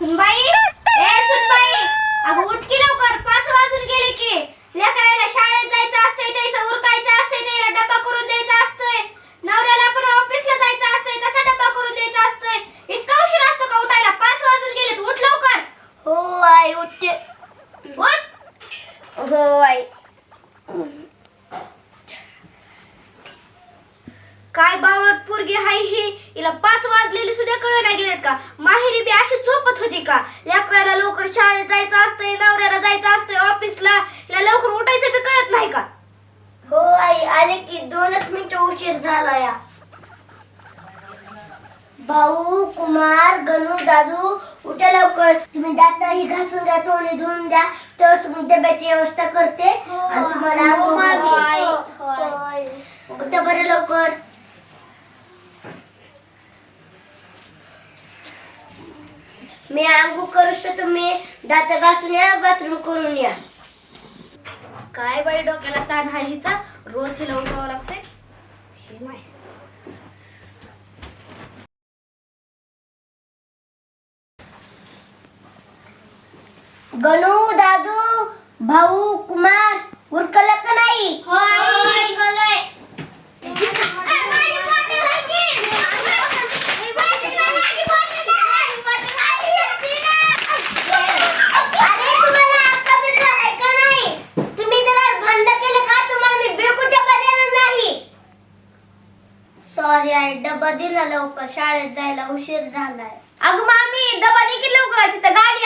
सुनबाई! ए सुनबाई! अगं उठ की लवकर पाच वाजून गेले की लेकराला शाळेत जायचं असतंय त्याचं उरकायचं असतंय त्याला डब्बा करून द्यायचा असतोय नवऱ्याला पण ऑफिसला जायचं असतंय त्याचा डब्बा करून द्यायचा असतोय इतका उशीर असतो का उठायला पाच वाजून गेलेत उठ लवकर हो आई उठते उठ हो आई काय बावळट पोरगी हाय ही हिला पाच वाजलेली सुद्धा कळ नाही गेलेत का? माहेरी बी अशी झोपत होती का? लेकराला लवकर शाळेत जायचं असतंय नवऱ्याला जायचं असतंय ऑफिसला. हिला लवकर उठायचं बी कळत नाही का? हो आई आले की दोनच मिनिट उशीर झाला या. भाऊ कुमार गणू दादू उठा लवकर. तुम्ही दात ही घासून द्या तोंडी धुवून द्या. तर तुम्ही डब्याची व्यवस्था करते. आणि तुम्हाला हो, आंघोळ. घालते. उठा बरं लवकर. मी आंघोळ करूस तर तुम्ही दात घासून या बाथरूम करून या. काय बाई डोक्याला ताण आहे हिचा? रोज हिला उठवावं लागतंय हे नाही. गणू दादू भाऊ कुमार उरकलं का नाही? अरे तुम्हाला अक्कल बिक्कल आहे का नाही? तुम्ही जरा बंद केलं का तुम्हाला मी बिलकुल डबा देणार नाही सॉरी कधी डबा दिला लवकर शाळेत जायला उशीर झालाय. अगं मामी डबा दे की लवकर तिथं गाडी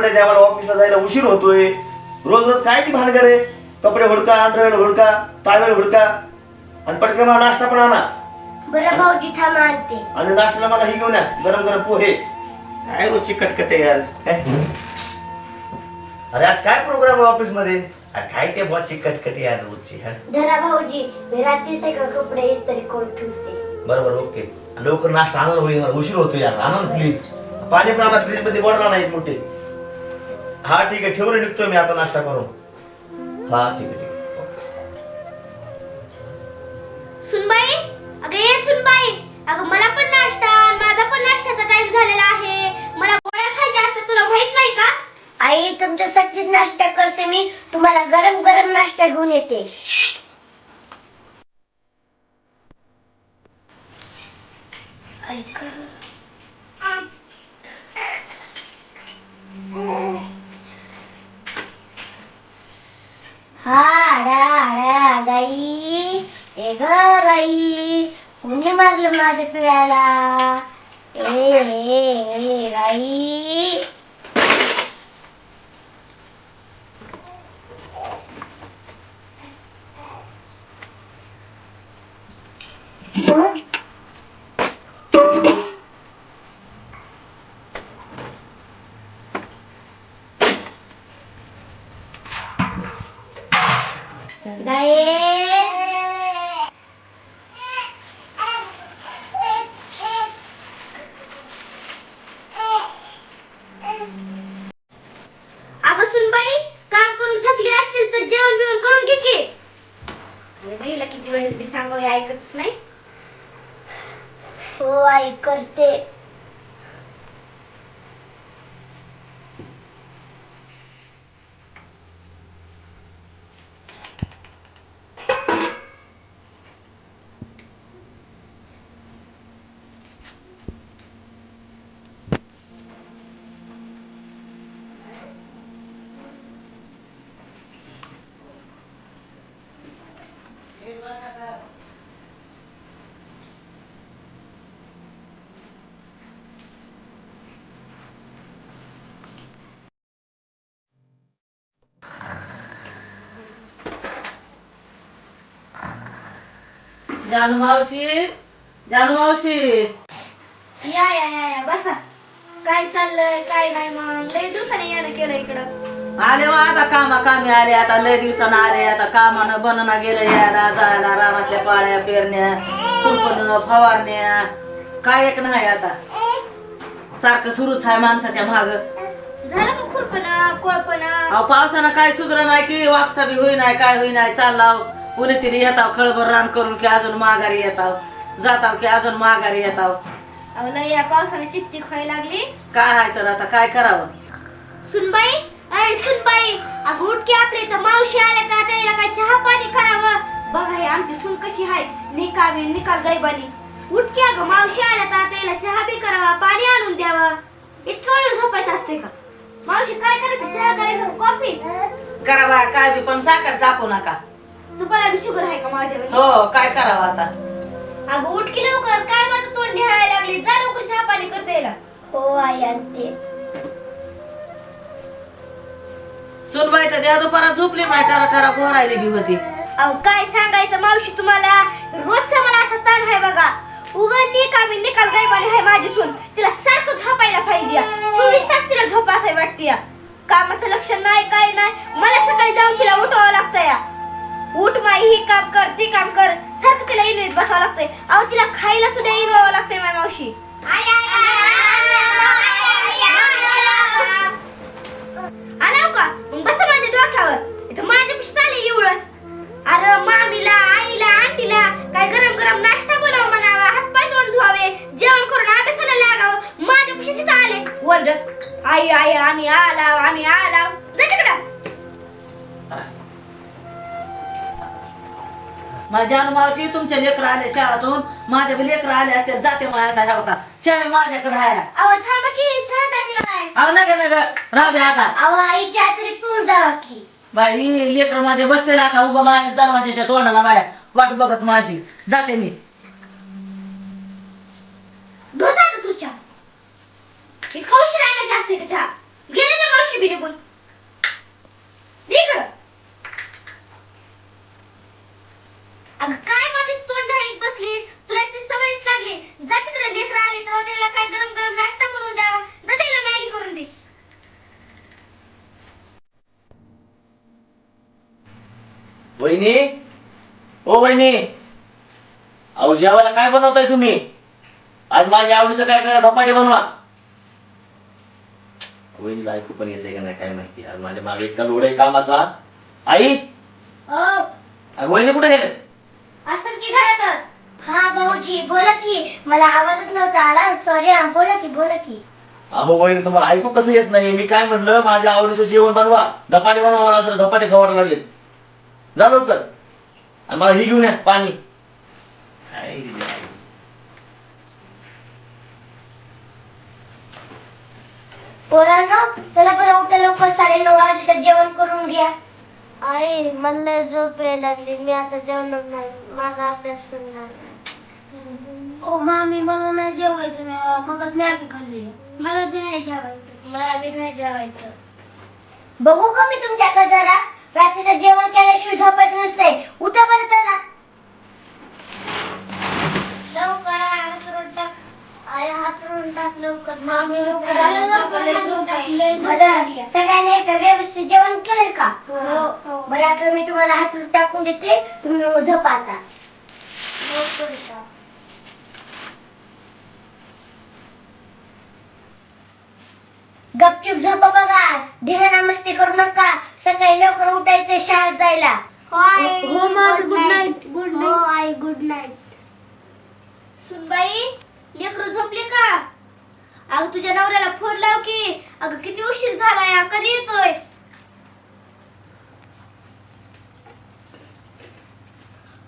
कपडे द्या मला ऑफिसला जायला उशीर होतोय. रोज रोज काय ती भानगड आहे? कपडे हुडका अंडरवेअर हुडका टावेल हुडका. आणि पटकन मला नाश्ता पण आणा. बरं भाऊजी थांबा आणते. आणि नाश्त्याला मला ही घेऊन या. गरम गरम पोहे. काय रोजची कटकट आहे यार. काय? अरे आज काय प्रोग्राम आहे ऑफिसमध्ये? अरे काय ते बॉसची कटकट आहे यार रोजची हा? धरा भाऊजी मी रात्रीच आहे का कपडे? इस्त्री करून ठेवते? बरोबर ओके. लवकर नाश्ता आणायला होईल मला उशीर होतो यार. आणा ना प्लीज पाणी पण आणा फ्रीजमध्ये बॉटल नाही मोठे. हा ठीक आहे. ठेवून निघतोय मी आता नाश्ता करून. हा ठीक आहे ठीक आहे. सुनबाई? अगं ये सुनबाई. अगं मला पण नाश्ता. माझा पण नाश्त्याचा टाइम झालेला आहे. मला गोळ्या खायच्या असतात तुला माहीत नाही का? आई तुमच्यासाठी नाश्ता करते मी. तुम्हाला गरम गरम नाश्ता घेऊन येते. ऐका. कोणी मारलं माझ्या पिळाला ए सांगावं हे ऐकतच नाही. हो ऐकते. जानू मावशी जानू मावशी. या या या या बसा. काय चाललंय काय नाही मग? लय दिवसाने यानं केलं इकडं. आले मग आता कामा कामी आले आता लय दिवसानं आले आता कामानं बनना गेलं यायला जायला रानातल्या पाळ्या पेरण्या खुरपण फवारण्या. काय एक नाही आता. सारखं सुरूच आहे माणसाच्या माग. झालं का खुरपणा कोळपणा? अहो पावसानं काय सुधर नाही की वापसा बी होई नाही काय होई नाही चाललाव. उली तिरी येताव खळभर रान करून की अजून माघारी येताव. जाताव की अजून माघारी येताव. अहो लय या पावसाने चिकचिक व्हायला लागली. काय आहे तर आता काय करावं? सुनबाई अय सुनबाई अगं उठकी आपले तर मावशी आल्या का? त्याला काय चहा पाणी करावं? बघा हे आमची सून कशी आहे. निकामी निकाल गैबानी. उठकी अगं मावशी आल्या का? त्याला चहा बी करावा पाणी आणून द्यावं. इतकं वेळ झोपायचं असते का? मावशी काय करायचं? चहा करायचं कॉफी? करा बा काय बी पण साखर टाकू नका. तुम्हाला बी शुगर आहे का माझ्या? हो काय करावं आता? अगं उठकी लवकर. काय माझं तोंड ढेळायला लागली? जा लवकर चहा पाणी करता यायला हो आई आणते. सुनबाई तर द्या दुपारात झोपली माय टरा टरा घोरायली बी होती. अहो काय सांगायचं मावशी तुम्हाला? रोजचा मला असा ताण आहे बघा. उगं निकामी निकाल गायबाने आहे माझी सून. तिला सारखं झोपायला पाहिजे. चोवीस तास तिला झोप असाय वाटते. कामाचं लक्ष नाही काय नाही. मला सकाळी जाऊन तिला उठवावं लागतं या. उठ माई ही काम कर ती काम कर. सारखं तिला इनवीत बसावं लागतंय. अहो तिला खायला सुद्धा इनवावं लागतंय माझ्या मावशी. आला का? मग बसा माझ्या डोक्यावर. इथं माझ्या पिशी आले एवढं अरे मामीला आईला आंटीला काय गरम गरम नाश्ता बनव म्हणावा. हातपाय तोंड धुवावे. जेवण करून अभ्यासाला लागावं. माझ्या पिशी आले. वरडत आई आई आम्ही आला आम्ही आला. माझ्या मावशी तुमच्या लेकर आले शाळातून. माझ्या बी लेकर आले असते जाते माझ्या आता चहा माझ्याकडे आहे अहो थांबा की चहा टाकला नाही अहो नका नका राहू दे आता. अहो आई चहा तरी पिऊन जावा की. बाई लेकर माझे बसलेला आता उभा माझ्या दरवाजाच्या तोंडाला बाया. वाट बघत माझी. जाते मी. बसा ना तू चहा. इतकं उशीर आहे ना जास्त का चहा? गेले ना मावशी बी निघून? इकडं अगं काय माझी तोंड ढाळीत बसली तुला ती सवयच लागली जा तिकडे लेकर आले तर त्याला काय गरम गरम नाश्ता बनवून द्यावा? जा त्याला मॅगी करून दे. वहिनी? ओ वहिनी! अहो जेवायला काय बनवताय तुम्ही? आज माझ्या आवडीचं काय करा धपाटे बनवा. वहिनीला ऐकू पण येते का नाही काय माहिती? आज माझ्या मागे इतका लोड आहे कामाचा. आई! हो. अगं वहिनी कुठे गेले? असं की घरातच. हा भाऊजी बोला की. मला आवाजच नव्हता आला. सॉरी बोला की बोला की. अहो वहिनी तुम्हाला ऐकू कसं येत नाही मी काय म्हटलं माझ्या आवडीचं जेवण बनवा. धपाटे बनवा मला जरा धपाटे खवायला लागेल जा लवकर. आणि मला ही घेऊन या पाणी. पोरांनो चला बरं उठा लवकर. साडे नऊ वाजले तर जेवण करून घ्या. आई मला झोप यायला लागली. मी आता जेवणार नाही. माझा अभ्यास पण ओ मामी मला नाही जेवायचं मी मग मॅगी खाल्ली. मला बी नाही जेवायचं. मला बी नाही जेवायचं. बघू का मी तुमच्याकडे जरा? रात्रीचं जेवण केल्याशिवाय झोपायचं नसतंय. उठा बरं चला. लवकर टाक. करून टाक लवकर. मामी लवकर. बरं सगळ्यांनी एकदा व्यवस्थित जेवण केलं का? हो. बरं आता मी तुम्हाला हात टाकून देते. तुम्ही झोपा आता. लवकर. गपचूप झोपा बघा. धिंगाणा मस्ती करू नका. सकाळी लवकर उठायचं शाळेत जायला. हो गुड नाईट गुड नाईट आई गुड नाईट सुनबाई लेकरू झोपले का? अगं तुझ्या नवऱ्याला फोन लाव की. अगं किती उशीर झाला या कधी येतोय?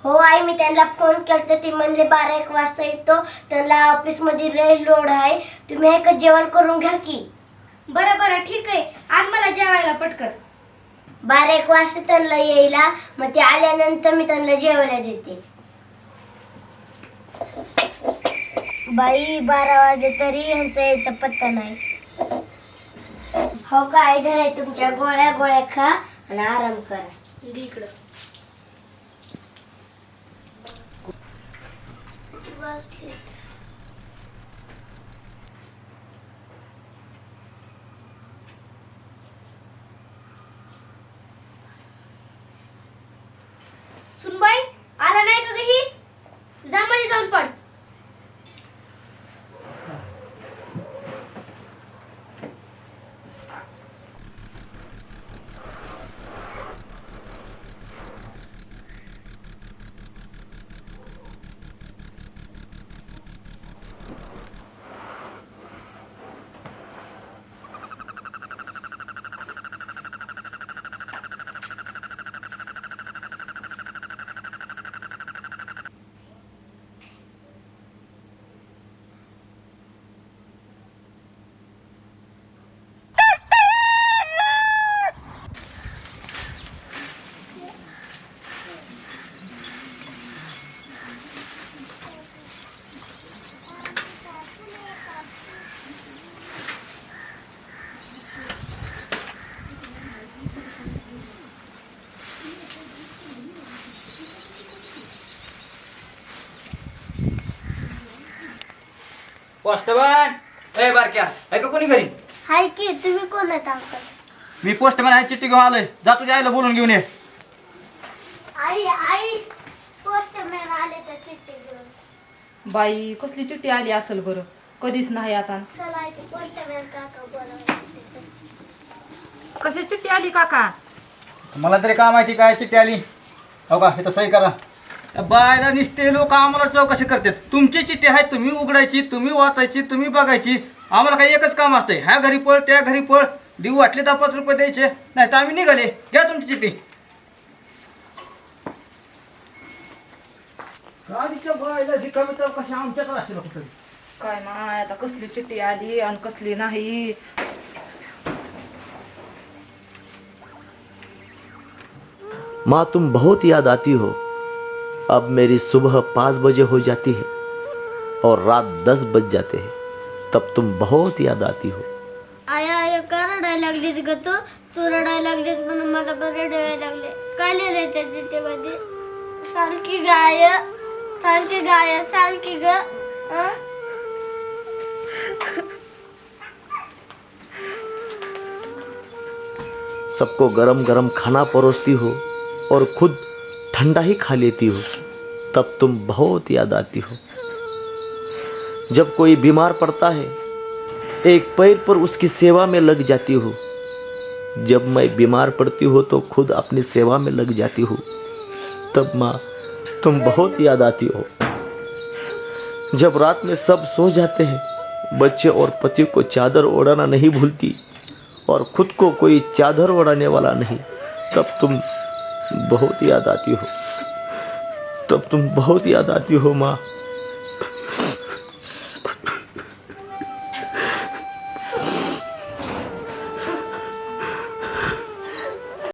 हो आई मी त्यांना फोन केला ते म्हणले बारा एक वाजता येतो. त्यांना ऑफिसमध्ये रेल लोड आहे. तुम्ही एक जेवण करून घ्या की. बरं बरं ठीक आहे. आण मला जेवायला पटकन. बारा एक वाजता त्यांना यायला मग ते आल्यानंतर मी त्यांना जेवायला देते. बाई बारा वाजले तरी यांचा यायचा पत्ता नाही. हो का आई घरा तुमच्या गोळ्या गोळ्या खा आणि आराम करा. इकडं सुनबाई आला नाही का ही जा मध्ये जाऊन पड पोस्टमन! ए बारक्या आहे का कोणी घरी? हाय की तुम्ही कोण आहेत अंकल मी पोस्टमन आहे चिठ्ठी घेऊन आलोय. जा तुझ्या आईला बोलून घेऊन ये. आई आई पोस्टमॅन आले तर चिठ्ठी घेऊन. बाई कसली चिठ्ठी आली असेल बरं? कधीच नाही आता. चला इथे पोस्टमॅन काका बोलावले कशी चिठ्ठी आली काका? मला तरी काय माहिती काय चिठ्ठी आली? हो का हे तर सही करा. बायला निसते लोक आम्हाला चौकशी करतात. तुमची चिठ्ठी आहे तुम्ही उघडायची तुम्ही वाचायची तुम्ही बघायची. आम्हाला काही एकच काम असतंय. ह्या घरी पळ त्या घरी पळ. देऊ वाटले तर पाच रुपये द्यायचे. नाही तर आम्ही निघाले. घ्या तुमची चिठ्ठी. गाडीच्या बायला रिकामी चौकशी आमच्याच असेल कुठं काय माय आता कसली चिठ्ठी आली आणि कसली नाही? माँ तुम बहुत याद आती हो। अब मेरी सुबह पाँच बजे हो जाती है और रात दस बज जाते हैं। तब तुम बहुत याद आती हो। आया आया का रडायला लागलीस ग तू? तू रडायला लागलीस म्हणून मला पण रडायला लागले काय लिहिलंय त्या चिठ्ठीमध्ये की गाय की गाय की ग अं? सबको गरम गरम खाना परोसती हो और खुद ठंडा ही खा लेती हो। तब तुम बहुत याद आती हो। जब कोई बीमार पड़ता है, एक पैर पर उसकी सेवा में लग जाती हो। जब मैं बीमार पड़ती हो तो खुद अपनी सेवा में लग जाती हूँ। तब माँ, तुम बहुत याद आती हो। जब रात में सब सो जाते हैं, बच्चे और पति को चादर ओढ़ाना नहीं भूलती और खुद को कोई चादर ओढ़ाने वाला नहीं, तब तुम बहुत याद आती हो। तब तुम बहुत याद आती हो माँ।